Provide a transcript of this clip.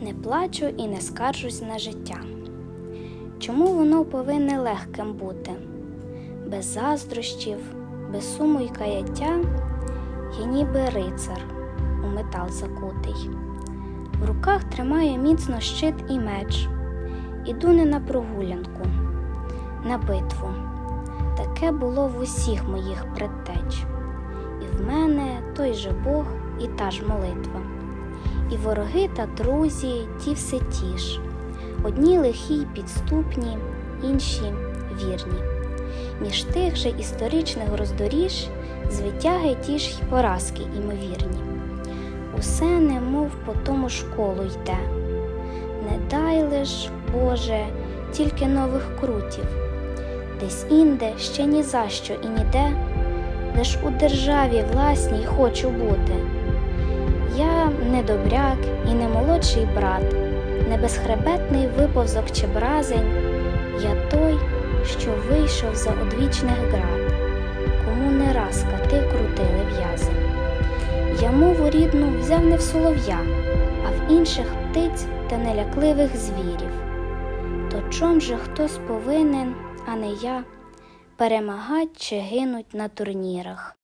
Не плачу і не скаржусь на життя. Чому воно повинне легким бути? Без заздрощів, без суму й каяття, я ніби рицар у метал закутий. В руках тримаю міцно щит і меч, іду не на прогулянку, на битву. Таке було в усіх моїх предтеч. І в мене той же Бог і та ж молитва. І вороги та друзі ті все ті ж. Одні лихі й підступні, інші вірні. Між тих же історичних роздоріж звитяги ті ж й поразки імовірні. Усе немов по тому школу йде. Не дай лиш, Боже, тільки нових крутів, десь інде ще ні за що і ніде, лиш у державі власній хочу бути. Я не добряк і не молодший брат, не безхребетний виповзок чи бразень, я той, що вийшов за одвічних град, кому не раз кати крутили в'язи. Я мову рідну взяв не в солов'я, а в інших птиць та нелякливих звірів. То чом же хтось повинен, а не я, перемагать чи гинуть на турнірах?